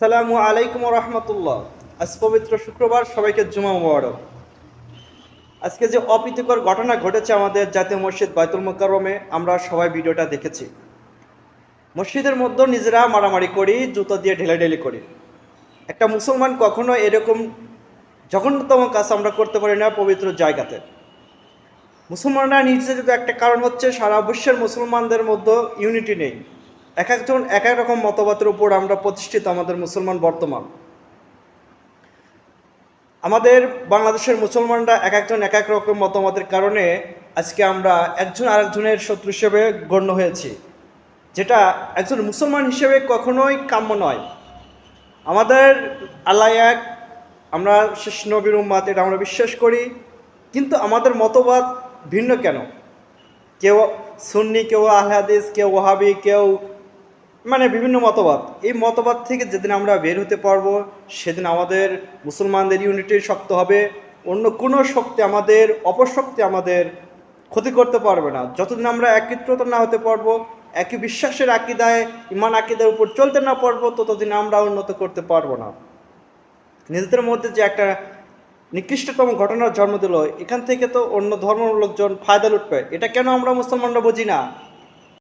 সালামু আলাইকুম রহমতুল্লাহ। আজ পবিত্র শুক্রবার, সবাইকে জুমা মোবারক। আজকে যে অপ্রীতিকর ঘটনা ঘটেছে আমাদের জাতীয় মসজিদ বাইতুল মোকারমে আমরা সবাই ভিডিওটা দেখেছি। মসজিদের মধ্যে নিজেরা মারামারি করি, জুতো দিয়ে ঢেলাঢেলি করি। একটা মুসলমান কখনো এরকম জঘন্যতম কাজ আমরা করতে পারি না পবিত্র জায়গাতে। মুসলমানরা নির্যাতিত একটা কারণ হচ্ছে সারা বিশ্বের মুসলমানদের মধ্যে ইউনিটি নেই। এক একজন এক এক রকম মতবাদের উপর আমরা প্রতিষ্ঠিত আমাদের মুসলমান বর্তমান। আমাদের বাংলাদেশের মুসলমানরা এক একজন এক এক রকম মতামতের কারণে আজকে আমরা একজন আরেকজনের শত্রু হিসেবে গণ্য হয়েছি, যেটা একজন মুসলমান হিসেবে কখনোই কাম্য নয়। আমাদের আল্লাহ এক, আমরা শেষ নবীর উম্মাত, এটা আমরা বিশ্বাস করি, কিন্তু আমাদের মতবাদ ভিন্ন কেন? কেউ সুন্নি, কেউ আহলাদিস কেউ ওহাবি কেউ মানে বিভিন্ন মতবাদ। এই মতবাদ থেকে যেদিন আমরা বের হতে পারব, সেদিন আমাদের মুসলমানদের ইউনিটি শক্ত হবে। অন্য কোনো শক্তি আমাদের, অপশক্তি আমাদের ক্ষতি করতে পারবে না। যতদিন আমরা একত্রিত না হতে পারব, একই বিশ্বাসের আকিদায়, ইমান আকিদার উপর চলতে না পারব, ততদিন আমরা উন্নত করতে পারব না। নিজেদের মধ্যে যে একটা নিকৃষ্টতম ঘটনার জন্ম দিল, এখান থেকে তো অন্য ধর্মের লোকজন ফায়দা লুটবে। এটা কেন আমরা মুসলমানরা বুঝি না?